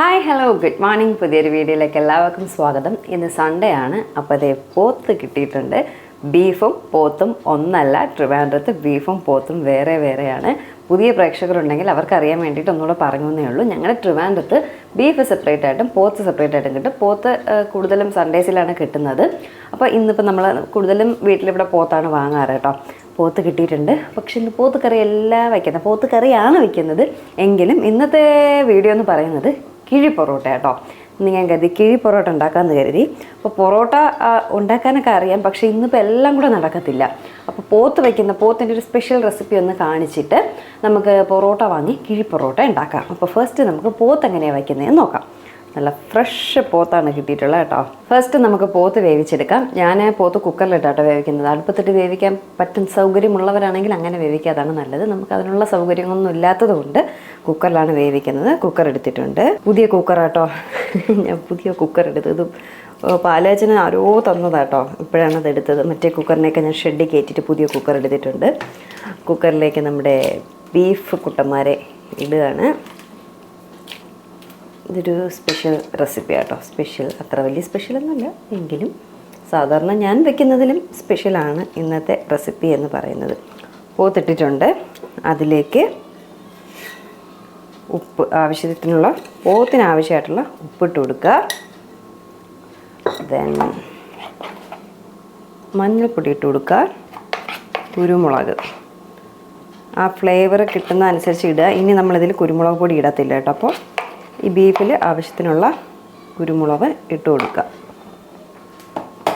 Hi hello good morning പുതിയൊരു വീഡിയോയിലേക്ക് എല്ലാവർക്കും സ്വാഗതം. ഇന്ന് സൺഡേ ആണ്. അപ്പോൾ അതേ പോത്ത് കിട്ടിയിട്ടുണ്ട്. ബീഫും പോത്തും ഒന്നല്ല. ട്രിവാൻഡ്രത്ത് ബീഫും പോത്തും വേറെ വേറെയാണ്. പുതിയ പ്രേക്ഷകരുണ്ടെങ്കിൽ അവർക്ക് അറിയാൻ വേണ്ടിയിട്ട് ഒന്നുകൂടെ പറഞ്ഞേ ഉള്ളൂ. ഞങ്ങളുടെ ട്രിവാൻഡ്രത്ത് ബീഫ് സെപ്പറേറ്റ് ആയിട്ടും പോത്ത് സെപ്പറേറ്റ് ആയിട്ടും കിട്ടും. പോത്ത് കൂടുതലും സൺഡേസിലാണ് കിട്ടുന്നത്. അപ്പോൾ ഇന്നിപ്പോൾ നമ്മൾ കൂടുതലും വീട്ടിലിവിടെ പോത്താണ് വാങ്ങാറ് കേട്ടോ. പോത്ത് കിട്ടിയിട്ടുണ്ട്. പക്ഷെ ഇന്ന് പോത്ത് കറി എല്ലാം വയ്ക്കുന്നത്. പോത്ത് കറിയാണ് വയ്ക്കുന്നത്. എങ്കിലും ഇന്നത്തെ വീഡിയോ എന്ന് പറയുന്നത് കിഴി പൊറോട്ട കേട്ടോ. ഇന്ന് ഞാൻ കരുതി കിഴി പൊറോട്ട ഉണ്ടാക്കാമെന്ന് കരുതി. അപ്പോൾ പൊറോട്ട ഉണ്ടാക്കാനൊക്കെ അറിയാം പക്ഷേ ഇന്നിപ്പോൾ എല്ലാം കൂടെ നടക്കത്തില്ല. അപ്പോൾ പോത്ത് വയ്ക്കുന്ന പോത്തിന്റെ ഒരു സ്പെഷ്യൽ റെസിപ്പി ഒന്ന് കാണിച്ചിട്ട് നമുക്ക് പൊറോട്ട വാങ്ങി കിഴി പൊറോട്ട ഉണ്ടാക്കാം. അപ്പോൾ ഫസ്റ്റ് നമുക്ക് പോത്ത് എങ്ങനെയാണ് വയ്ക്കുന്നതെന്ന് നോക്കാം. നല്ല ഫ്രഷ് പോത്താണ് കിട്ടിയിട്ടുള്ളത് കേട്ടോ. ഫസ്റ്റ് നമുക്ക് പോത്ത് വേവിച്ചെടുക്കാം. ഞാൻ പോത്ത് കുക്കറിലിട്ടാട്ടോ വേവിക്കുന്നത്. അടുപ്പത്തിട്ട് വേവിക്കാൻ പറ്റും സൗകര്യമുള്ളവരാണെങ്കിൽ അങ്ങനെ വേവിക്കാതാണ് നല്ലത്. നമുക്ക് അതിനുള്ള സൗകര്യങ്ങളൊന്നും ഇല്ലാത്തത് കൊണ്ട് കുക്കറിലാണ് വേവിക്കുന്നത്. കുക്കർ എടുത്തിട്ടുണ്ട്. പുതിയ കുക്കറാട്ടോ. ഞാൻ പുതിയ കുക്കർ എടുത്തത് പാലാച്ചന് ആരോ തന്നതാട്ടോ. ഇപ്പോഴാണ് അത് എടുത്തത്. മറ്റേ കുക്കറിനെയൊക്കെ ഞാൻ ഷെഡിൽ കയറ്റിയിട്ട് പുതിയ കുക്കർ എടുത്തിട്ടുണ്ട്. കുക്കറിലേക്ക് നമ്മുടെ ബീഫ് കുട്ടന്മാരെ ഇടുകയാണ്. ഇതൊരു സ്പെഷ്യൽ റെസിപ്പി ആട്ടോ. സ്പെഷ്യൽ അത്ര വലിയ സ്പെഷ്യൽ സ്പെഷ്യലൊന്നുമല്ല എങ്കിലും സാധാരണ ഞാൻ വെക്കുന്നതിലും സ്പെഷ്യലാണ് ഇന്നത്തെ റെസിപ്പി എന്ന് പറയുന്നത്. പോത്തിട്ടിട്ടുണ്ട്. അതിലേക്ക് ഉപ്പ് ആവശ്യത്തിനുള്ള പോത്തിന് ആവശ്യമായിട്ടുള്ള ഉപ്പിട്ട് കൊടുക്കുക. ദെൻ മഞ്ഞൾപ്പൊടി ഇട്ട് കൊടുക്കുക. കുരുമുളക്. ആ ഫ്ലേവർ കിട്ടുന്ന അനുസരിച്ച് ഇടുക. ഇനി നമ്മളിതിൽ കുരുമുളക് പൊടി ഇടത്തില്ല കേട്ടോ. അപ്പോൾ ഈ ബീഫിൽ ആവശ്യത്തിനുള്ള കുരുമുളക് ഇട്ട് കൊടുക്കുക.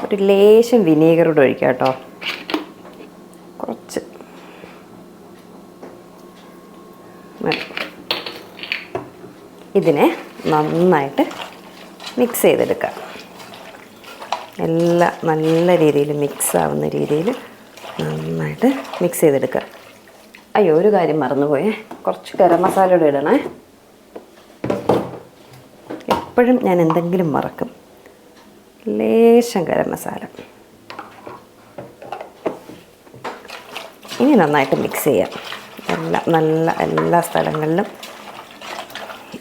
ഒരു ലേശം വിനീഗർ കൂടെ ഒഴിക്കുക കേട്ടോ. കുറച്ച്. ഇതിനെ നന്നായിട്ട് മിക്സ് ചെയ്തെടുക്കുക. എല്ലാം നല്ല രീതിയിൽ മിക്സ് ആവുന്ന രീതിയിൽ നന്നായിട്ട് മിക്സ് ചെയ്തെടുക്കുക. അയ്യോ ഒരു കാര്യം മറന്നുപോയേ. കുറച്ച് ഗരം മസാല ഇടണേ. എപ്പോഴും ഞാൻ എന്തെങ്കിലും മറക്കും. ലേശം ഗരം മസാല. ഇനി നന്നായിട്ട് മിക്സ് ചെയ്യാം. എല്ലാം നല്ല എല്ലാ സ്ഥലങ്ങളിലും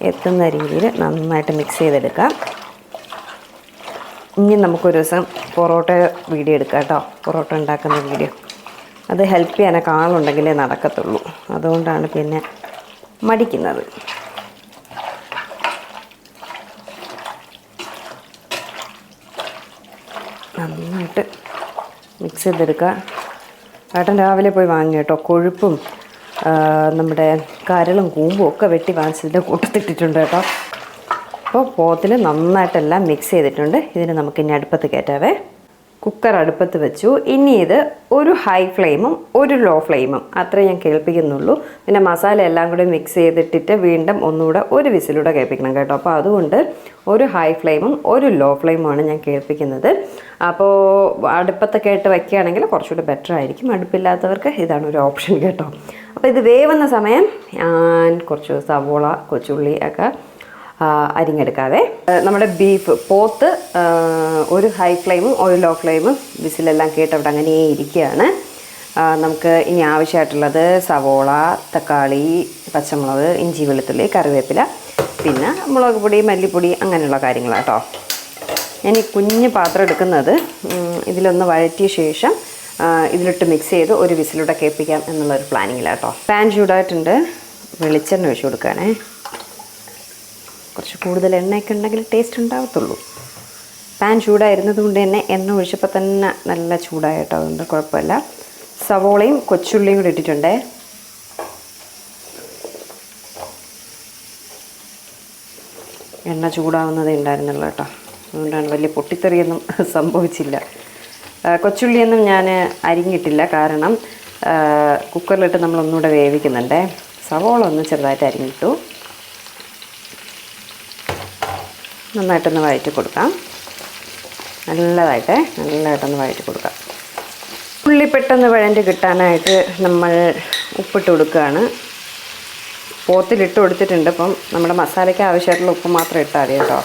എത്തുന്ന രീതിയിൽ നന്നായിട്ട് മിക്സ് ചെയ്തെടുക്കാം. ഇനി നമുക്കൊരു ദിവസം പൊറോട്ട വീഡിയോ എടുക്കാം കേട്ടോ. പൊറോട്ട ഉണ്ടാക്കുന്ന വീഡിയോ. അത് ഹെൽപ്പ് ചെയ്യാനൊക്കെ ആളുണ്ടെങ്കിലേ നടക്കത്തുള്ളൂ. അതുകൊണ്ടാണ് പിന്നെ മടിക്കുന്നത് നന്നായിട്ട് മിക്സ് ചെയ്തെടുക്കുക. ഏട്ടൻ രാവിലെ പോയി വാങ്ങി കേട്ടോ കൊഴുപ്പും നമ്മുടെ കരളും കൂമ്പും ഒക്കെ വെട്ടി വാങ്ങിച്ചതിന്റെ കൂട്ടത്തിട്ടിട്ടുണ്ട് കേട്ടോ. അപ്പോൾ പോത്തിൽ നന്നായിട്ടെല്ലാം മിക്സ് ചെയ്തിട്ടുണ്ട്. ഇതിന് നമുക്ക് ഇനി അടുപ്പത്ത് കയറ്റാവേ. കുക്കർ അടുപ്പത്ത് വെച്ചു. ഇനി ഇത് ഒരു ഹൈ ഫ്ലെയിമും ഒരു ലോ ഫ്ലെയിമും അത്രേ ഞാൻ കേൾപ്പിക്കുന്നുള്ളൂ. പിന്നെ മസാല എല്ലാം കൂടി മിക്സ് ചെയ്തിട്ടിട്ട് വീണ്ടും ഒന്നുകൂടെ ഒരു വിസിലൂടെ കേൾപ്പിക്കണം കേട്ടോ. അപ്പോൾ അതുകൊണ്ട് ഒരു ഹൈ ഫ്ലെയിമും ഒരു ലോ ഫ്ലെയിമുമാണ് ഞാൻ കേൾപ്പിക്കുന്നത്. അപ്പോൾ അടുപ്പത്തൊക്കെ ആയിട്ട് വയ്ക്കുകയാണെങ്കിൽ കുറച്ചുകൂടി ബെറ്റർ ആയിരിക്കും. അടുപ്പില്ലാത്തവർക്ക് ഇതാണ് ഒരു ഓപ്ഷൻ കേട്ടോ. അപ്പോൾ ഇത് വേവുന്ന സമയം ഞാൻ കുറച്ച് സവോള കൊച്ചുള്ളി ഒക്കെ അരിഞ്ഞെടുക്കാവേ. നമ്മുടെ ബീഫ് പോത്ത് ഒരു ഹൈ ഫ്ലെയിമും ഒരു ലോ ഫ്ലെയിമും വിസിലെല്ലാം കേട്ട് അവിടെ അങ്ങനെ ഇരിക്കുകയാണ്. നമുക്ക് ഇനി ആവശ്യമായിട്ടുള്ളത് സവോള തക്കാളി പച്ചമുളക് ഇഞ്ചി വെളുത്തുള്ളി കറിവേപ്പില പിന്നെ മുളക് പൊടി മല്ലിപ്പൊടി അങ്ങനെയുള്ള കാര്യങ്ങളാട്ടോ ഞാൻ ഈ കുഞ്ഞ് പാത്രം എടുക്കുന്നത് ഇതിലൊന്ന് വഴറ്റിയ ശേഷം ഇതിലിട്ട് മിക്സ് ചെയ്ത് ഒരു വിസിലൂടെ കേൾപ്പിക്കാം എന്നുള്ളൊരു പ്ലാനിങ്ങിലാട്ടോ പാൻ ചൂടായിട്ടുണ്ട്. വെളിച്ചെണ്ണ ഒഴിച്ചു കൊടുക്കുകയാണേ കുറച്ച് കൂടുതൽ എണ്ണയൊക്കെ ഉണ്ടെങ്കിൽ ടേസ്റ്റ് ഉണ്ടാകത്തുള്ളൂ പാൻ ചൂടായിരുന്നത് കൊണ്ട് തന്നെ എണ്ണ ഒഴിച്ചപ്പോൾ തന്നെ നല്ല ചൂടായിട്ടോ അതുകൊണ്ട് കുഴപ്പമില്ല. സവോളയും കൊച്ചുള്ളിയും കൂടി ഇട്ടിട്ടുണ്ടേ. എണ്ണ ചൂടാവുന്നതേ ഉണ്ടായിരുന്നുള്ളൂ കേട്ടോ. അതുകൊണ്ടാണ് വലിയ പൊട്ടിത്തെറിയൊന്നും സംഭവിച്ചില്ല. കൊച്ചുള്ളിയൊന്നും ഞാൻ അരിഞ്ഞിട്ടില്ല. കാരണം കുക്കറിലിട്ട് നമ്മളൊന്നുകൂടെ വേവിക്കുന്നുണ്ടേ. സവോള ഒന്ന് ചെറുതായിട്ട് അരിഞ്ഞിട്ടു. നന്നായിട്ടൊന്ന് വഴറ്റി കൊടുക്കാം. നല്ലതായിട്ട് നല്ലതായിട്ടൊന്ന് വഴറ്റി കൊടുക്കാം. ഉള്ളി പെട്ടെന്ന് വഴണ്ട് കിട്ടാനായിട്ട് നമ്മൾ ഉപ്പിട്ട് കൊടുക്കുകയാണ്. പോത്തിലിട്ട് കൊടുത്തിട്ടുണ്ട് അപ്പം നമ്മുടെ മസാലയ്ക്ക് ആവശ്യമായിട്ടുള്ള ഉപ്പ് മാത്രം ഇട്ടാൽ മതി കേട്ടോ.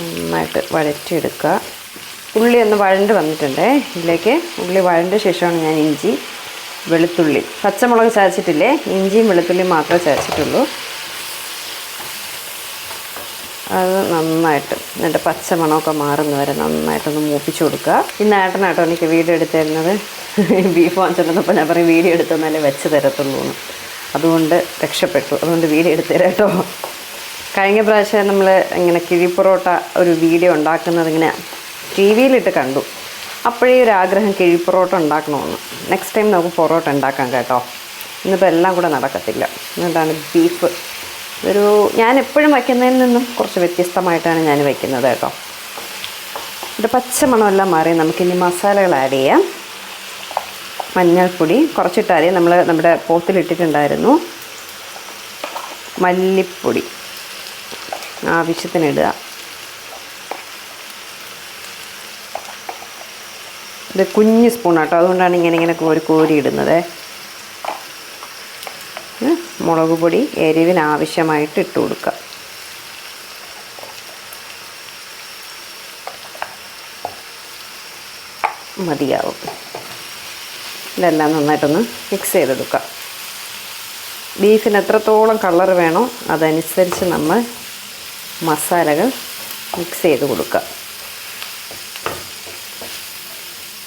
നന്നായിട്ട് വഴറ്റിയെടുക്കുക. ഉള്ളി ഒന്ന് വഴണ്ട് വന്നിട്ടുണ്ടേ. ഇതിലേക്ക് ഉള്ളി വഴണ്ട ശേഷമാണ് ഞാൻ ഇഞ്ചി വെളുത്തുള്ളി. പച്ചമുളക് ചതച്ചിട്ടില്ലേ? ഇഞ്ചിയും വെളുത്തുള്ളിയും മാത്രമേ ചതച്ചിട്ടുള്ളൂ. അത് നന്നായിട്ട് എന്നിട്ട് പച്ചമണമൊക്കെ മാറുന്ന വരെ നന്നായിട്ടൊന്ന് മൂപ്പിച്ചു കൊടുക്കുക. ഇന്ന് ഏട്ടനാട്ടോ എനിക്ക് വീഡിയോ എടുത്തിരുന്നത്. ബീഫ് വാങ്ങിച്ചിരുന്നപ്പോൾ ഞാൻ പറയും വീഡിയോ എടുത്തെന്നാലേ വെച്ച് തരത്തുള്ളൂ എന്ന്. അതുകൊണ്ട് രക്ഷപ്പെട്ടു. അതുകൊണ്ട് വീഡിയോ എടുത്തു തരാം കേട്ടോ കഴിഞ്ഞ പ്രാവശ്യം നമ്മൾ ഇങ്ങനെ കിഴി പൊറോട്ട ഒരു വീഡിയോ ഉണ്ടാക്കുന്നത് ഇങ്ങനെ ടി വിയിലിട്ട് കണ്ടു. അപ്പോഴേ ഒരു ആഗ്രഹം കിഴി പൊറോട്ട ഉണ്ടാക്കണമെന്ന്. നെക്സ്റ്റ് ടൈം നമുക്ക് പൊറോട്ട ഉണ്ടാക്കാം കേട്ടോ. ഇന്നിപ്പോൾ എല്ലാം കൂടെ നടക്കത്തില്ല. എന്നിട്ടാണ് ബീഫ് ഒരു ഞാൻ എപ്പോഴും വയ്ക്കുന്നതിൽ നിന്നും കുറച്ച് വ്യത്യസ്തമായിട്ടാണ് ഞാൻ വയ്ക്കുന്നത് കേട്ടോ. ഇത് പച്ചമണമെല്ലാം മാറി നമുക്കിനി മസാലകൾ ആഡ് ചെയ്യാം. മഞ്ഞൾപ്പൊടി കുറച്ചിട്ടാരി നമ്മൾ നമ്മുടെ പോത്തിലിട്ടിട്ടുണ്ടായിരുന്നു മല്ലിപ്പൊടി ആവശ്യത്തിന് ഇടുക. ഇത് കുഞ്ഞ് സ്പൂണാട്ടോ അതുകൊണ്ടാണ് ഇങ്ങനെ ഇങ്ങനെ കോരി കോരി ഇടുന്നത്. മുളക് പൊടി എരിവിനാവശ്യമായിട്ട് ഇട്ട് കൊടുക്കുക. മതിയാവും. ഇതെല്ലാം നന്നായിട്ടൊന്ന് മിക്സ് ചെയ്തെടുക്കുക. ബീഫിന് എത്രത്തോളം കളർ വേണോ അതനുസരിച്ച് നമ്മൾ മസാലകൾ മിക്സ് ചെയ്ത് കൊടുക്കുക.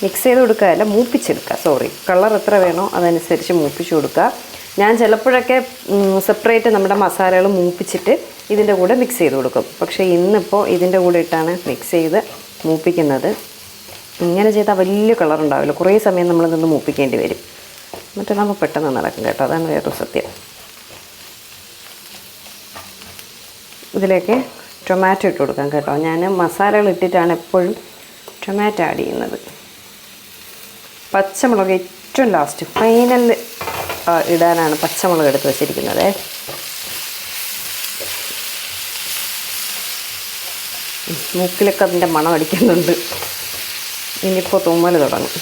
മിക്സ് ചെയ്ത് കൊടുക്കുകയല്ല മൂപ്പിച്ചെടുക്കുക. സോറി കളർ എത്ര വേണോ അതനുസരിച്ച് മൂപ്പിച്ച് കൊടുക്കുക. ഞാൻ ചിലപ്പോഴൊക്കെ സെപ്പറേറ്റ് നമ്മുടെ മസാലകൾ മൂപ്പിച്ചിട്ട് ഇതിന്റെ കൂടെ മിക്സ് ചെയ്ത് കൊടുക്കും. പക്ഷേ ഇന്നിപ്പോൾ ഇതിന്റെ കൂടെ ഇട്ടാണ് മിക്സ് ചെയ്ത് മൂപ്പിക്കുന്നത്. ഇങ്ങനെ ചെയ്താൽ വലിയ കളർ ഉണ്ടാവില്ല. കുറേ സമയം നമ്മൾ നിന്ന് മൂപ്പിക്കേണ്ടി വരും. മറ്റേതാകുമ്പോൾ പെട്ടെന്ന് നടക്കും കേട്ടോ. അതാണ് വേറൊരു സത്യം. ഇതിലേക്ക് ടൊമാറ്റോ ഇട്ട് കൊടുക്കാം കേട്ടോ. ഞാൻ മസാലകൾ ഇട്ടിട്ടാണ് എപ്പോഴും ടൊമാറ്റോ ആഡ് ചെയ്യുന്നത്. പച്ചമുളക് ഏറ്റവും ലാസ്റ്റ് ഫൈനലിൽ ഇടാനാണ് പച്ചമുളക് എടുത്ത് വെച്ചിരിക്കുന്നത്. മൂക്കിലൊക്കെ അതിന്റെ മണം അടിക്കുന്നുണ്ട്. ഇനിയിപ്പോൾ തുമ്മൽ തുടങ്ങും.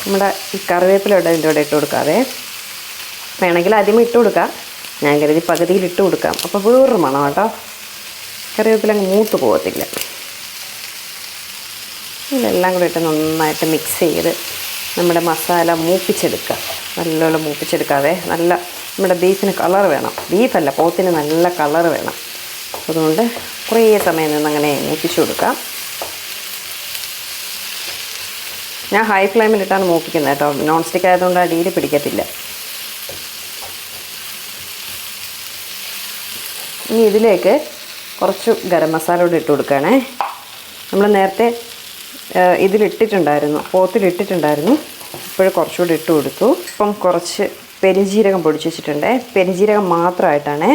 നമ്മുടെ ഈ കറിവേപ്പില ഇവിടെ ഇതിന്റെ കൂടെ ഇട്ട് കൊടുക്കാതെ വേണമെങ്കിൽ ആദ്യമേ ഇട്ട് കൊടുക്കാം. ഞാൻ കരുതി പകുതിയിൽ ഇട്ട് കൊടുക്കാം. അപ്പോൾ വേറൊരു മണം കേട്ടോ. കറിവേപ്പില അങ്ങ് മൂത്ത് പോകത്തില്ല. ഇതെല്ലാം കൂടെ ഇട്ട് നന്നായിട്ട് മിക്സ് ചെയ്ത് നമ്മുടെ മസാല മൂപ്പിച്ചെടുക്കുക. നല്ലോണം മൂപ്പിച്ചെടുക്കാതെ നല്ല നമ്മുടെ ബീഫിന് കളർ വേണം. ബീഫല്ല പോത്തിന് നല്ല കളർ വേണം. അതുകൊണ്ട് കുറേ സമയം നിന്ന് അങ്ങനെ മൂപ്പിച്ചു കൊടുക്കാം. ഞാൻ ഹൈ ഫ്ലെയിമിലിട്ടാണ് മൂപ്പിക്കുന്നത് കേട്ടോ. നോൺ സ്റ്റിക്ക് ആയതുകൊണ്ട് അടിയിൽ പിടിക്കത്തില്ല. ഇനി ഇതിലേക്ക് കുറച്ച് ഗരം മസാല കൂടി ഇട്ട് കൊടുക്കുകയാണേ. നമ്മൾ നേരത്തെ ഇതിലിട്ടിട്ടുണ്ടായിരുന്നു പോത്തിലിട്ടിട്ടുണ്ടായിരുന്നു. ഇപ്പോൾ കുറച്ചുകൂടി ഇട്ട് കൊടുത്തു. ഇപ്പം കുറച്ച് പെരിഞ്ജീരകം പൊടിച്ച് വെച്ചിട്ടുണ്ട്. പെരിഞ്ജീരകം മാത്രമായിട്ടാണ്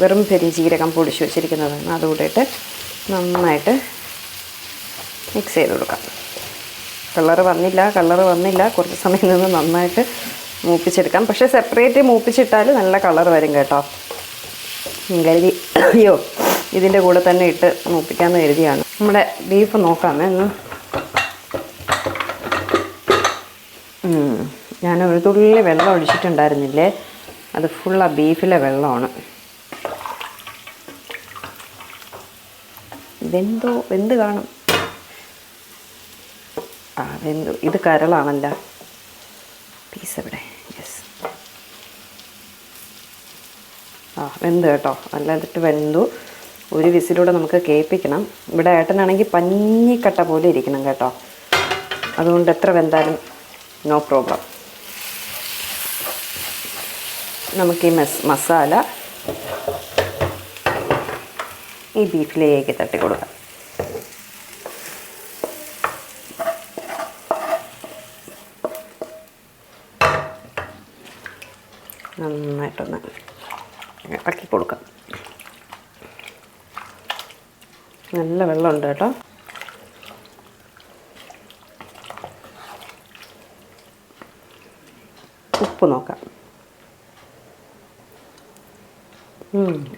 വെറും പെരിഞ്ജീരകം പൊടിച്ച് വെച്ചിരിക്കുന്നതാണ് അതുകൂടെ ഇട്ട് നന്നായിട്ട് മിക്സ് ചെയ്ത് കൊടുക്കാം. കളറ് വന്നില്ല കളറ് വന്നില്ല. കുറച്ച് സമയം നിന്ന് നന്നായിട്ട് മൂപ്പിച്ചെടുക്കാം. പക്ഷേ സെപ്പറേറ്റ് മൂപ്പിച്ചിട്ടാൽ നല്ല കളർ വരും കേട്ടോ. കരുതി അയ്യോ ഇതിന്റെ കൂടെ തന്നെ ഇട്ട് മൂപ്പിക്കാമെന്ന് കരുതിയാണ്. നമ്മുടെ ബീഫ് നോക്കാമേ ഒന്ന്. ഞാൻ ഒരു തുള്ളി വെള്ളം ഒഴിച്ചിട്ടുണ്ടായിരുന്നില്ലേ? അത് ഫുൾ ആ ബീഫിലെ വെള്ളമാണ്. ഇതെന്തോ വെന്ത് കാണും. ആ വെന്തു. ഇത് കരളാണല്ലോ. പീസ് എവിടെ? യെസ് ആ വെന്ത് കേട്ടോ. അല്ലാതിട്ട് വെന്തു. ഒരു വിസിലൂടെ നമുക്ക് കേൾപ്പിക്കണം. ഇവിടെ ഏട്ടനാണെങ്കിൽ പഞ്ഞിക്കട്ട പോലെ ഇരിക്കണം കേട്ടോ. അതുകൊണ്ട് എത്ര വെന്താലും നോ പ്രോബ്ലം നമുക്ക് ഈ മസ് മസാല ഈ ബീഫിലേക്ക് തട്ടി കൊടുക്കാം നന്നായിട്ടൊന്ന് ഇളക്കി കൊടുക്കാം വെള്ളമുണ്ട് കേട്ടോ. ഉപ്പ് നോക്കാം.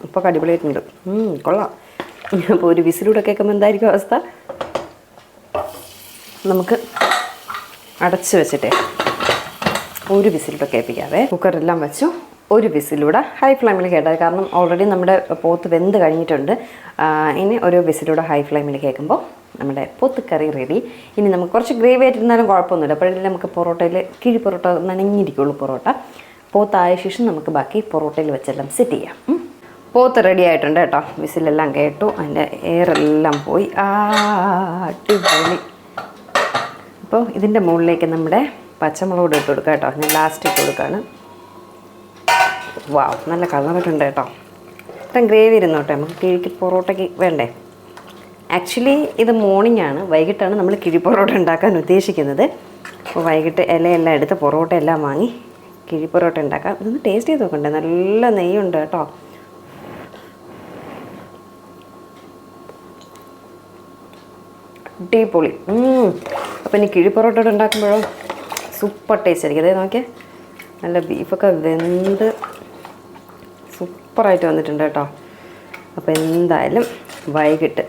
ഉപ്പൊക്കെ അടിപൊളിയായിട്ടുണ്ട് കൊള്ളാം. അപ്പോൾ ഒരു വിസിലൂടെ കേൾക്കുമ്പോൾ എന്തായിരിക്കും അവസ്ഥ? നമുക്ക് അടച്ച് വെച്ചിട്ടേ ഒരു വിസിലൂടെ കേൾപ്പിക്കാവേ. കുക്കറെല്ലാം വെച്ചു. ഒരു വിസിലൂടെ. ഹൈ ഫ്ലെയിമിൽ കേട്ടത് കാരണം ഓൾറെഡി നമ്മുടെ പോത്ത് വെന്ത് കഴിഞ്ഞിട്ടുണ്ട്. ഇനി ഒരു വിസിലൂടെ ഹൈ ഫ്ലെയിമിൽ കേൾക്കുമ്പോൾ നമ്മുടെ പോത്ത് കറി റെഡി ഇനി നമുക്ക് കുറച്ച് ഗ്രേവി ആയിട്ടിരുന്നാലും കുഴപ്പമൊന്നുമില്ല. അപ്പോഴല്ലേ നമുക്ക് പൊറോട്ടയിൽ കിഴി പൊറോട്ട നനഞ്ഞിരിക്കുള്ളൂ പൊറോട്ട. പോത്തായ ശേഷം നമുക്ക് ബാക്കി പൊറോട്ടയിൽ വെച്ചെല്ലാം സെറ്റ് ചെയ്യാം. പോത്ത് റെഡി ആയിട്ടുണ്ട് കേട്ടോ. വിസിലെല്ലാം കേട്ടു. അതിന്റെ എയറെല്ലാം പോയി. ആ അപ്പോൾ ഇതിന്റെ മുകളിലേക്ക് നമ്മുടെ പച്ചമുളക് ഇട്ട് കൊടുക്കാം കേട്ടോ. ഞാൻ ലാസ്റ്റ് ഇട്ട് കൊടുക്കുകയാണ് വാവ് നല്ല കളറൊക്കെ കേട്ടോ. ഇത്രയും ഗ്രേവി ഇരുന്നോട്ടെ നമുക്ക് കിഴിക്ക് പൊറോട്ടയ്ക്ക് വേണ്ടേ? ആക്ച്വലി ഇത് മോർണിംഗ് ആണ്. വൈകിട്ടാണ് നമ്മൾ കിഴി പൊറോട്ട ഉണ്ടാക്കാൻ ഉദ്ദേശിക്കുന്നത്. അപ്പോൾ വൈകിട്ട് ഇലയെല്ലാം എടുത്ത് പൊറോട്ട എല്ലാം വാങ്ങി കിഴി പൊറോട്ട ഉണ്ടാക്കാം. ഇതൊന്ന് ടേസ്റ്റ് ചെയ്ത് നോക്കണ്ടേ? നല്ല നെയ്യുണ്ട് കേട്ടോ. അടിപൊളി. അപ്പം ഇനി കിഴി പൊറോട്ട ഉണ്ടാക്കുമ്പോഴോ? സൂപ്പർ ടേസ്റ്റ് ആയിരിക്കും. അതായത് നോക്കിയേ. നല്ല ബീഫൊക്കെ വെന്ത് സൂപ്പറായിട്ട് വന്നിട്ടുണ്ട് കേട്ടോ. അപ്പോൾ എന്തായാലും വൈകിട്ട്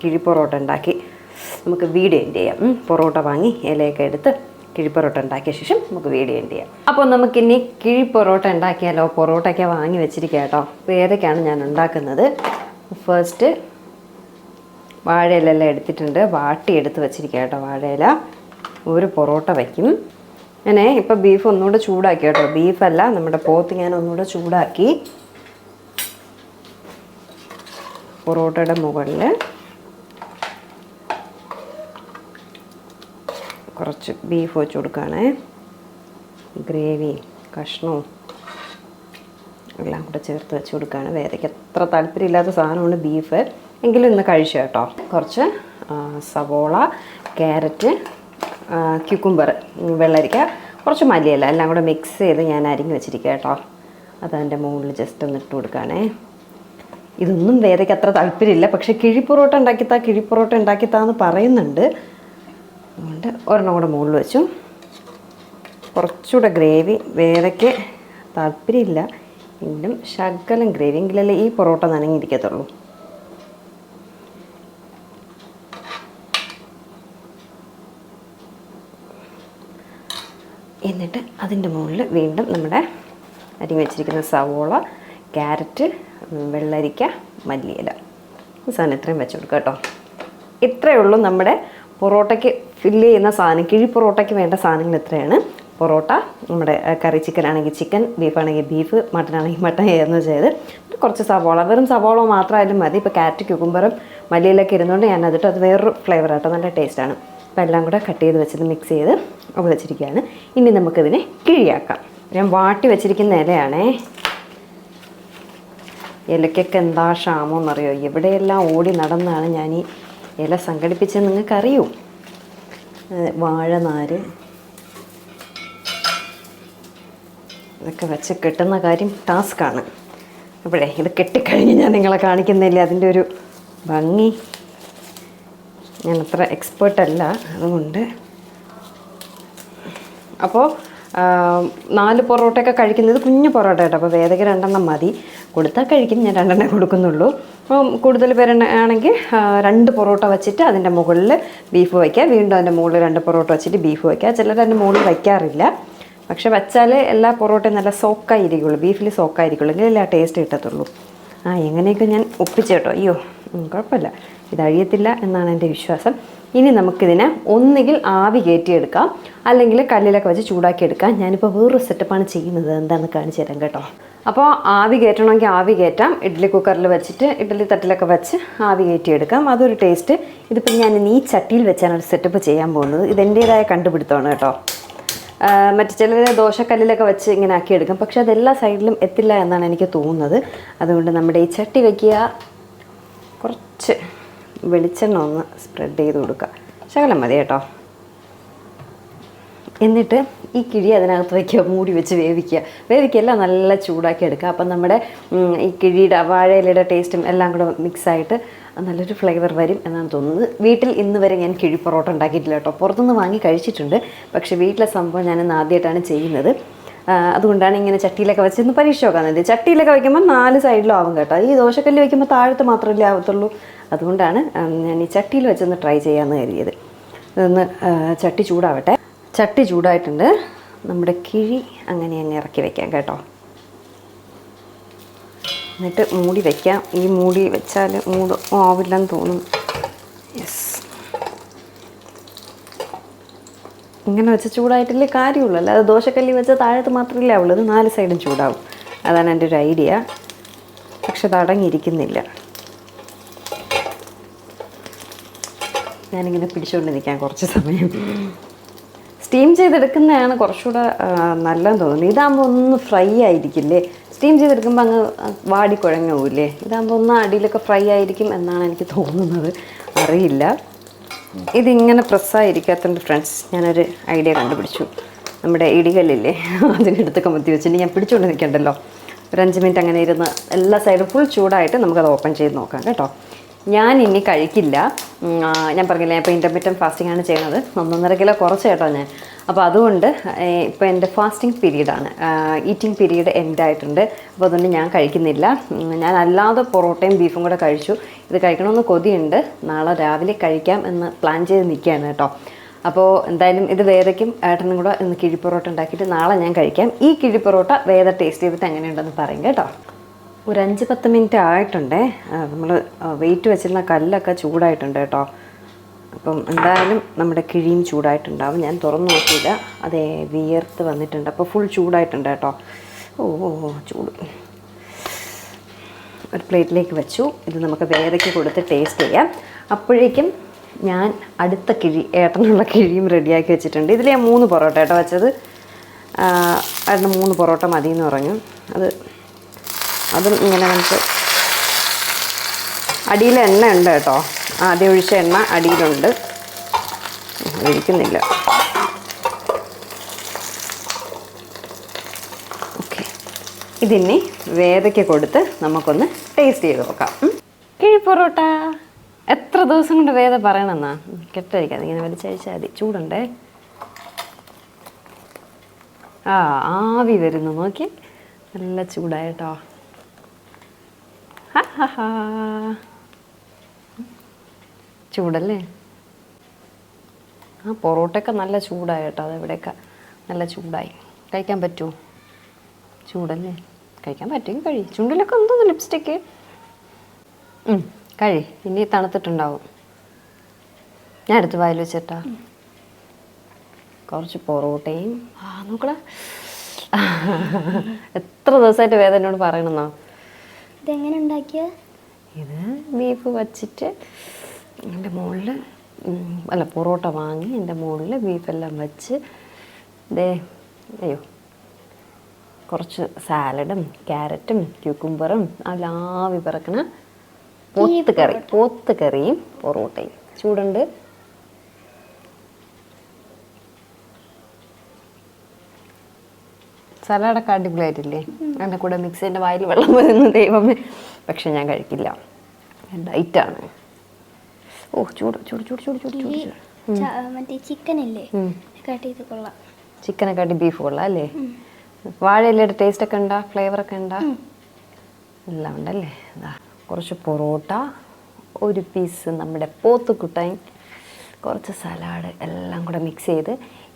കിഴിപ്പൊറോട്ട ഉണ്ടാക്കി നമുക്ക് വീഡിയോ എൻഡ് ചെയ്യാം. പൊറോട്ട വാങ്ങി ഇലയൊക്കെ എടുത്ത് കിഴിപ്പൊറോട്ട ഉണ്ടാക്കിയ ശേഷം നമുക്ക് വീഡിയോ എൻഡ് ചെയ്യാം. അപ്പോൾ നമുക്കിനി കിഴിപ്പൊറോട്ട ഉണ്ടാക്കിയാലോ? പൊറോട്ടയൊക്കെ വാങ്ങി വെച്ചിരിക്കുക കേട്ടോ. അപ്പോൾ ഏതൊക്കെയാണ് ഞാൻ ഉണ്ടാക്കുന്നത്? ഫസ്റ്റ് വാഴയിലെല്ലാം എടുത്തിട്ടുണ്ട്. വാട്ടി എടുത്ത് വെച്ചിരിക്കുക കേട്ടോ വാഴയില. ഒരു പൊറോട്ട വയ്ക്കും. ഞാനേ ഇപ്പം ബീഫ് ഒന്നുകൂടെ ചൂടാക്കി കേട്ടോ. ബീഫല്ല നമ്മുടെ പോത്ത് ഞാൻ ഒന്നുകൂടെ ചൂടാക്കി പൊറോട്ടയുടെ മുകളിൽ കുറച്ച് ബീഫ് വെച്ച് കൊടുക്കുകയാണേ ഗ്രേവി കഷ്ണവും എല്ലാം കൂടെ ചേർത്ത് വെച്ച് കൊടുക്കുകയാണ് വേദയ്ക്ക് എത്ര താല്പര്യമില്ലാത്ത സാധനമാണ് ബീഫ്. എങ്കിലും ഇന്ന് കഴിച്ചു കേട്ടോ? കുറച്ച് സവോള ക്യാരറ്റ് ക്യുക്കുംബർ വെള്ളരിക്ക കുറച്ച് മല്ലിയില എല്ലാം കൂടെ മിക്സ് ചെയ്ത് ഞാൻ അരിഞ്ഞ് വെച്ചിരിക്കുക കേട്ടോ. അതതിന്റെ മുകളിൽ ജസ്റ്റ് ഒന്ന് ഇട്ട് കൊടുക്കുകയാണേ ഇതൊന്നും വേദയ്ക്ക് അത്ര താല്പര്യമില്ല. പക്ഷേ കിഴിപ്പൊറോട്ട ഉണ്ടാക്കിത്താ കിഴിപ്പൊറോട്ട ഉണ്ടാക്കിത്താന്ന് പറയുന്നുണ്ട്. അതുകൊണ്ട് ഒരെണ്ണം കൂടെ മുകളിൽ വെച്ചു. കുറച്ചുകൂടെ ഗ്രേവി വേദയ്ക്ക് താല്പര്യമില്ല. എങ്കിലും ശകലം ഗ്രേവി എങ്കിലല്ലേ ഈ പൊറോട്ട നനഞ്ഞിരിക്കത്തുള്ളൂ. എന്നിട്ട് അതിന്റെ മുകളിൽ വീണ്ടും നമ്മുടെ അരിഞ്ഞ് വെച്ചിരിക്കുന്ന സവോള ക്യാരറ്റ് വെള്ളരിക്ക മല്ലിയില. സാധനം ഇത്രയും വെച്ച് കൊടുക്കുക കേട്ടോ. ഇത്രയേ ഉള്ളൂ നമ്മുടെ പൊറോട്ടയ്ക്ക് ഫില്ല് ചെയ്യുന്ന സാധനം. കിഴി പൊറോട്ടയ്ക്ക് വേണ്ട സാധനങ്ങൾ ഇത്രയാണ്. പൊറോട്ട നമ്മുടെ കറി ചിക്കൻ ആണെങ്കിൽ ചിക്കൻ ബീഫ് ആണെങ്കിൽ ബീഫ് മട്ടൻ ആണെങ്കിൽ മട്ടൻ എന്ന് ചെയ്ത് കുറച്ച് സവോള വെറും സവോള മാത്രമായാലും മതി. ഇപ്പോൾ ക്യാരറ്റ് ക്യൂക്കുംബറും മല്ലിയിലൊക്കെ ഇരുന്നുകൊണ്ട് ഞാൻ അതിട്ട് അത് വേറൊരു ഫ്ലേവർ ആട്ടോ. നല്ല ടേസ്റ്റാണ് അപ്പോൾ എല്ലാം കൂടെ കട്ട് ചെയ്ത് വെച്ചിട്ട് മിക്സ് ചെയ്ത് വെച്ചിരിക്കുകയാണ്. ഇനി നമുക്കിതിനെ കിഴിയാക്കാം. ഞാൻ വാട്ടി വെച്ചിരിക്കുന്ന ഇലയാണേ. ഇലയ്ക്കൊക്കെ എന്താ ക്ഷാമമെന്നറിയോ എവിടെയെല്ലാം ഓടി നടന്നാണ് ഞാൻ ഈ ഇല സംഘടിപ്പിച്ചത് നിങ്ങൾക്കറിയൂ? വാഴനാര്. ഇതൊക്കെ വെച്ച് കെട്ടുന്ന കാര്യം ടാസ്ക്കാണ്. അപ്പോഴേ ഇത് കെട്ടിക്കഴിഞ്ഞ് ഞാൻ നിങ്ങളെ കാണിക്കുന്നില്ല അതിന്റെ ഒരു ഭംഗി. ഞാൻ അത്ര എക്സ്പേർട്ടല്ല അതുകൊണ്ട്. അപ്പോൾ നാല് പൊറോട്ടയൊക്കെ കഴിക്കുന്നത് കുഞ്ഞു പൊറോട്ട കേട്ടോ. അപ്പോൾ വേദക രണ്ടെണ്ണം മതി. കൊടുത്താൽ കഴിക്കും ഞാൻ രണ്ടെണ്ണം കൊടുക്കുന്നുള്ളൂ. അപ്പം കൂടുതൽ പേരാണെങ്കിൽ രണ്ട് പൊറോട്ട വെച്ചിട്ട് അതിന്റെ മുകളിൽ ബീഫ് വയ്ക്കുക. വീണ്ടും അതിന്റെ മുകളിൽ രണ്ട് പൊറോട്ട വെച്ചിട്ട് ബീഫ് വയ്ക്കുക. ചിലർ അതിന്റെ മുകളിൽ വയ്ക്കാറില്ല. പക്ഷെ വെച്ചാൽ എല്ലാ പൊറോട്ടയും നല്ല സോക്കായിരിക്കുള്ളൂ. ബീഫിൽ സോക്കായിരിക്കുള്ളൂ. എങ്കിലും എല്ലാ ടേസ്റ്റ് കിട്ടത്തുള്ളൂ. ആ എങ്ങനെയൊക്കെ ഞാൻ ഒപ്പിച്ചു കേട്ടോ. അയ്യോ കുഴപ്പമില്ല. ഇത് അഴിയത്തില്ല എന്നാണ് എന്റെ വിശ്വാസം. ഇനി നമുക്കിതിനെ ഒന്നുകിൽ ആവി കയറ്റിയെടുക്കാം അല്ലെങ്കിൽ കല്ലിലൊക്കെ വെച്ച് ചൂടാക്കിയെടുക്കാം. ഞാനിപ്പോൾ വേറൊരു സെറ്റപ്പാണ് ചെയ്യുന്നത്. എന്താണെന്ന് കാണിച്ചു തരാം കേട്ടോ. അപ്പോൾ ആവി കയറ്റണമെങ്കിൽ ആവി കയറ്റാം. ഇഡ്ഡലി കുക്കറിൽ വെച്ചിട്ട് ഇഡ്ഡലി തട്ടിലൊക്കെ വെച്ച് ആവി കയറ്റിയെടുക്കാം. അതൊരു ടേസ്റ്റ് ഇതിപ്പോൾ ഞാൻ ഈ ചട്ടിയിൽ വെച്ചാണ് ഒരു സെറ്റപ്പ് ചെയ്യാൻ പോകുന്നത്. ഇതെന്റേതായ കണ്ടുപിടുത്തമാണ് കേട്ടോ. മറ്റ് ചിലർ ദോശക്കല്ലിലൊക്കെ വെച്ച് ഇങ്ങനെ ആക്കിയെടുക്കും. പക്ഷെ അതെല്ലാ സൈഡിലും എത്തില്ല എന്നാണ് എനിക്ക് തോന്നുന്നത്. അതുകൊണ്ട് നമ്മുടെ ഈ ചട്ടി വയ്ക്കുക. കുറച്ച് വെളിച്ചെണ്ണ ഒന്ന് സ്പ്രെഡ് ചെയ്ത് കൊടുക്കുക. ശകലം മതി കേട്ടോ. എന്നിട്ട് ഈ കിഴി അതിനകത്ത് വയ്ക്കുക മൂടി വെച്ച് വേവിക്കുക. വേവിക്കുകയല്ല നല്ല ചൂടാക്കി എടുക്കുക. അപ്പം നമ്മുടെ ഈ കിഴിയുടെ വാഴയിലയുടെ ടേസ്റ്റും എല്ലാം കൂടെ മിക്സായിട്ട് നല്ലൊരു ഫ്ലേവർ വരും എന്നാണ് തോന്നുന്നത്. വീട്ടിൽ ഇന്ന് വരെ ഞാൻ കിഴി പൊറോട്ട ഉണ്ടാക്കിയിട്ടില്ല കേട്ടോ. പുറത്തുനിന്ന് വാങ്ങി കഴിച്ചിട്ടുണ്ട്. പക്ഷേ വീട്ടിലെ സംഭവം ഞാൻ ആദ്യമായിട്ടാണ് ചെയ്യുന്നത്. അതുകൊണ്ടാണ് ഇങ്ങനെ ചട്ടിയിലൊക്കെ വെച്ച് ഇന്ന് പരീക്ഷ വേണ്ടി ചട്ടിയിലൊക്കെ വയ്ക്കുമ്പോൾ നാല് സൈഡിലും ആവും കേട്ടോ. ഈ ദോശക്കല്ല് വയ്ക്കുമ്പോൾ താഴത്ത് മാത്രമല്ലേ ആവത്തുള്ളൂ. അതുകൊണ്ടാണ് ഞാൻ ഈ ചട്ടിയിൽ വെച്ചൊന്ന് ട്രൈ ചെയ്യാമെന്ന് കരുതിയത്. ഇതൊന്ന് ചട്ടി ചൂടാവട്ടെ. ചട്ടി ചൂടായിട്ടുണ്ട്. നമ്മുടെ കിഴി അങ്ങനെ അങ്ങ് ഇറക്കി വെക്കാം കേട്ടോ. എന്നിട്ട് മൂടി വയ്ക്കാം ഈ മൂടി വെച്ചാൽ മൂട്. ആവില്ലെന്ന് തോന്നും. യെസ് ഇങ്ങനെ വെച്ച് ചൂടായിട്ടില്ലേ കാര്യമുള്ളൂ. അല്ലാതെ ദോശക്കല്ലി വെച്ച് താഴത്ത് മാത്രമല്ലേ അത് നാല് സൈഡും ചൂടാവും. അതാണ് എന്റെ ഒരു ഐഡിയ. പക്ഷെ അത് അടങ്ങിയിരിക്കുന്നില്ല. ഞാനിങ്ങനെ പിടിച്ചുകൊണ്ട് നിൽക്കാൻ കുറച്ച് സമയം. സ്റ്റീം ചെയ്തെടുക്കുന്നതാണ് കുറച്ചുകൂടെ നല്ലതെന്ന് തോന്നുന്നു. ഇതാകുമ്പോൾ ഒന്ന് ഫ്രൈ ആയിരിക്കില്ലേ? സ്റ്റീം ചെയ്തെടുക്കുമ്പോൾ അങ്ങ് വാടി കുഴങ്ങ പോവില്ലേ ഇതാകുമ്പോൾ ഒന്ന് അടിയിലൊക്കെ ഫ്രൈ ആയിരിക്കും എന്നാണ് എനിക്ക് തോന്നുന്നത്. അറിയില്ല. ഇതിങ്ങനെ പ്രസ്സായിരിക്കാത്തതുകൊണ്ട് ഫ്രണ്ട്സ് ഞാനൊരു ഐഡിയ കണ്ടുപിടിച്ചു. നമ്മുടെ ഇടികല്ലില്ലേ? അതിനെടുത്ത് കമത്തി വെച്ചിട്ട് ഞാൻ പിടിച്ചുകൊണ്ട് നിൽക്കണ്ടല്ലോ ഒരു അഞ്ച് മിനിറ്റ് അങ്ങനെ ഇരുന്ന് എല്ലാ സൈഡും ഫുൾ ചൂടായിട്ട് നമുക്കത് ഓപ്പൺ ചെയ്ത് നോക്കാം കേട്ടോ. ഞാൻ ഇനി കഴിക്കില്ല ഞാൻ പറഞ്ഞില്ലേ ഇപ്പോൾ ഇന്റർമീഡിയറ്റ് ഫാസ്റ്റിംഗ് ആണ് ചെയ്യുന്നത്. ഒന്നൊന്നര കിലോ കുറച്ച് കേട്ടോ ഞാൻ. അപ്പോൾ അതുകൊണ്ട് ഇപ്പോൾ എന്റെ ഫാസ്റ്റിംഗ് പീരീഡാണ് ഈറ്റിംഗ് പീരീഡ് എൻഡ് ആയിട്ടുണ്ട്. അപ്പോൾ അതുകൊണ്ട് ഞാൻ കഴിക്കുന്നില്ല. ഞാൻ അല്ലാതെ പൊറോട്ടയും ബീഫും കൂടെ കഴിച്ചു. ഇത് കഴിക്കണമെന്ന് കൊതിയുണ്ട്. നാളെ രാവിലെ കഴിക്കാം എന്ന് പ്ലാൻ ചെയ്ത് നിൽക്കുകയാണ് കേട്ടോ. അപ്പോൾ എന്തായാലും ഇത് വേദയ്ക്കും ഏട്ടനും കൂടെ ഇന്ന് കിഴിപ്പൊറോട്ട ഉണ്ടാക്കിയിട്ട് നാളെ ഞാൻ കഴിക്കാം. ഈ കിഴിപ്പൊറോട്ട വേദ ടേസ്റ്റ് ചെയ്തിട്ട് എങ്ങനെയുണ്ടെന്ന് പറയും കേട്ടോ. ഒരു അഞ്ച് പത്ത് മിനിറ്റ് ആയിട്ടുണ്ടേ. നമ്മൾ വെയിറ്റ് വെച്ചിരുന്ന കല്ലൊക്കെ ചൂടായിട്ടുണ്ട് കേട്ടോ. അപ്പം എന്തായാലും നമ്മുടെ കിഴിയും ചൂടായിട്ടുണ്ടാവും. ഞാൻ തുറന്നു നോക്കിയില്ല. അതേ വിയർത്ത് വന്നിട്ടുണ്ട്. അപ്പോൾ ഫുൾ ചൂടായിട്ടുണ്ട് കേട്ടോ. ഓ ചൂട്. ഒരു പ്ലേറ്റിലേക്ക് വെച്ചു. ഇത് നമുക്ക് വേദയ്ക്ക് കൊടുത്ത് ടേസ്റ്റ് ചെയ്യാം. അപ്പോഴേക്കും ഞാൻ അടുത്ത കിഴി ഏട്ടനുള്ള കിഴിയും റെഡിയാക്കി വെച്ചിട്ടുണ്ട്. ഇതിൽ ഞാൻ മൂന്ന് പൊറോട്ട കേട്ടോ വെച്ചത്. ഏട്ടന് മൂന്ന് പൊറോട്ട മതി എന്ന് പറഞ്ഞു. അത് അതും ഇങ്ങനെ നമുക്ക് അടിയിൽ എണ്ണ ഉണ്ട് കേട്ടോ. ആദ്യം ഒഴിച്ച എണ്ണ അടിയിലുണ്ട്. ഒഴിക്കുന്നില്ല ഓക്കെ. ഇതിനി വേദയ്ക്ക് കൊടുത്ത് നമുക്കൊന്ന് ടേസ്റ്റ് ചെയ്ത് നോക്കാം. കിഴിപ്പൊറോട്ട കിഴി പൊറോട്ട. എത്ര ദിവസം കൊണ്ട് വേദ പറയണമെന്നാ കെട്ടഴിക്കാതെ ഇങ്ങനെ വലിച്ചഴിച്ചാൽ മതി. ചൂടുണ്ടേ? ആ ആവി വരുന്നു. നോക്കി. നല്ല ചൂടായിട്ടോ. ചൂടല്ലേ? ആ പൊറോട്ടയൊക്കെ നല്ല ചൂടായി കേട്ടോ അതെവിടെയൊക്കെ നല്ല ചൂടായി. കഴിക്കാൻ പറ്റുമോ ചൂടല്ലേ? കഴിക്കാൻ പറ്റുമെങ്കിൽ കഴി. ചുണ്ടിലൊക്കെ എന്തോന്ന് ലിപ്സ്റ്റിക്ക് കഴി. ഇനി തണുത്തിട്ടുണ്ടാവും. ഞാൻ എടുത്ത് വായിൽ വെച്ചിട്ടാ. കുറച്ച് പൊറോട്ടയും. ആ നോക്കടാ. എത്ര ദിവസമായിട്ട് വേദനയോട് പറയണമെന്നോ ഇതെങ്ങനെ ഉണ്ടാക്കിയ? ഇത് ബീഫ് വച്ചിട്ട് എന്റെ മുകളിൽ അല്ല പൊറോട്ട വാങ്ങി എന്റെ മുകളിൽ ബീഫെല്ലാം വെച്ച് ദേ അയ്യോ കുറച്ച് സാലഡും ക്യാരറ്റും ക്യൂക്കുംബറും അല്ലാവി പറക്കണ പോത്ത് കറി പോത്ത് കറിയും പൊറോട്ടയും. ചൂടുണ്ട്? സലാഡൊക്കെ അടിപൊളിയായിട്ടില്ലേ? അതിന്റെ കൂടെ മിക്സ് എന്റെ വായിൽ വെള്ളം വരുന്നു ദൈവമേ. പക്ഷെ ഞാൻ കഴിക്കില്ല. ഡയറ്റാണ് ഓ ചൂട് ചൂട് ചൂട് ചൂട് ചൂട് മറ്റേ ചിക്കൻ ഇല്ലേ? കട്ട് ചിക്കനെ ചിക്കനൊക്കെ ബീഫ് കൊള്ളാം. അല്ലേ? വാഴയിലയുടെ ടേസ്റ്റ് ഒക്കെ ഉണ്ടാ? ഫ്ലേവർ ഒക്കെ ഉണ്ടാ? എല്ലാം ഉണ്ടല്ലേ? കുറച്ച് പൊറോട്ട ഒരു പീസ് നമ്മുടെ പോത്തുക്കുട്ടൻ കുറച്ച് സലാഡ് എല്ലാം കൂടെ മിക്സ് ചെയ്ത്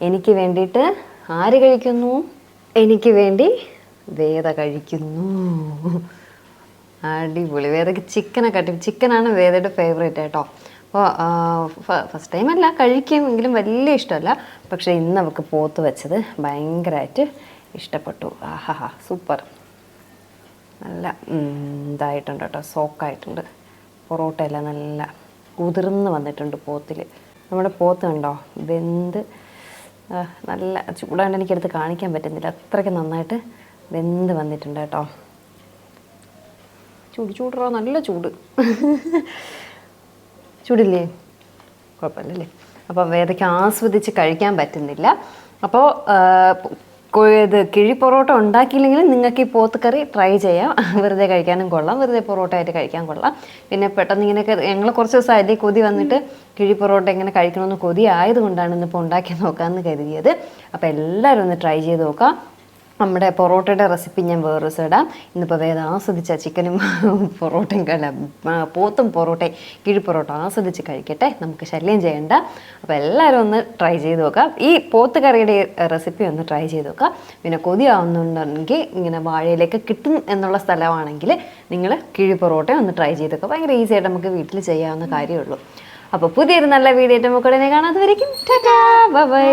എനിക്ക് വേണ്ടിയിട്ട് ആര് കഴിക്കുന്നു? എനിക്ക് വേണ്ടി വേദ കഴിക്കുന്നു. അടിപൊളി. വേദയ്ക്ക് ചിക്കനൊക്കെ കട്ടി ചിക്കനാണ് വേദയുടെ ഫേവറേറ്റ് കേട്ടോ അപ്പോൾ ഫസ്റ്റ് ടൈം അല്ല കഴിക്കുമെങ്കിലും വലിയ ഇഷ്ടമല്ല. പക്ഷേ ഇന്ന് അവൾക്ക് പോത്ത് വെച്ചത് ഭയങ്കരമായിട്ട് ഇഷ്ടപ്പെട്ടു. ആഹാ സൂപ്പർ നല്ല ഇതായിട്ടുണ്ട് കേട്ടോ. സോക്കായിട്ടുണ്ട് പൊറോട്ടയെല്ലാം നല്ല കുതിർന്ന് വന്നിട്ടുണ്ട് പോത്തിൽ നമ്മുടെ പോത്ത് കണ്ടോ? വെന്ത് നല്ല ചൂടാണ്ട് എനിക്കെടുത്ത് കാണിക്കാൻ പറ്റുന്നില്ല. അത്രയ്ക്ക് നന്നായിട്ട് വെന്ത് വന്നിട്ടുണ്ട് കേട്ടോ. ചൂട് ചൂടറോ നല്ല ചൂട്. ചൂടില്ലേ? കുഴപ്പമില്ലല്ലേ? അപ്പോൾ വേദയ്ക്ക് ആസ്വദിച്ച് കഴിക്കാൻ പറ്റുന്നില്ല. അപ്പോൾ ഇത് കിഴി പൊറോട്ട ഉണ്ടാക്കിയില്ലെങ്കിൽ നിങ്ങൾക്ക് ഈ പോത്തുകറി ട്രൈ ചെയ്യാം. വെറുതെ കഴിക്കാനും കൊള്ളാം. വെറുതെ പൊറോട്ട ആയിട്ട് കഴിക്കാൻ കൊള്ളാം. പിന്നെ പെട്ടെന്ന് ഇങ്ങനെയൊക്കെ ഞങ്ങൾ കുറച്ച് ദിവസമായിട്ട് കൊതി വന്നിട്ട് കിഴി പൊറോട്ട ഇങ്ങനെ കഴിക്കണമെന്ന് കൊതി ആയതുകൊണ്ടാണ് ഇന്നിപ്പോൾ ഉണ്ടാക്കി നോക്കാമെന്ന് കരുതിയത്. അപ്പോൾ എല്ലാവരും ഒന്ന് ട്രൈ ചെയ്ത് നോക്കാം. നമ്മുടെ പൊറോട്ടയുടെ റെസിപ്പി ഞാൻ വേറെ ഇടാം. ഇന്നിപ്പോൾ വേദ ആസ്വദിച്ച ചിക്കനും പൊറോട്ടയും കല പോത്തും പൊറോട്ടയും കിഴി പൊറോട്ട ആസ്വദിച്ച് കഴിക്കട്ടെ. നമുക്ക് ശല്യം ചെയ്യണ്ട. അപ്പോൾ എല്ലാവരും ഒന്ന് ട്രൈ ചെയ്ത് നോക്കാം. ഈ പോത്ത് കറിയുടെ റെസിപ്പി ഒന്ന് ട്രൈ ചെയ്ത് നോക്കാം. പിന്നെ കൊതിയാവുന്നുണ്ടെങ്കിൽ ഇങ്ങനെ വാഴയിലേക്ക് കിട്ടും എന്നുള്ള സ്ഥലമാണെങ്കിൽ നിങ്ങൾ കിഴി പൊറോട്ട ഒന്ന് ട്രൈ ചെയ്ത് നോക്കാം ഭയങ്കര ഈസി ആയിട്ട് നമുക്ക് വീട്ടിൽ ചെയ്യാവുന്ന കാര്യമുള്ളൂ. അപ്പോൾ പുതിയൊരു നല്ല വീഡിയോ നമുക്ക് ഉടനെ കാണാതെ വരയ്ക്കും ബൈ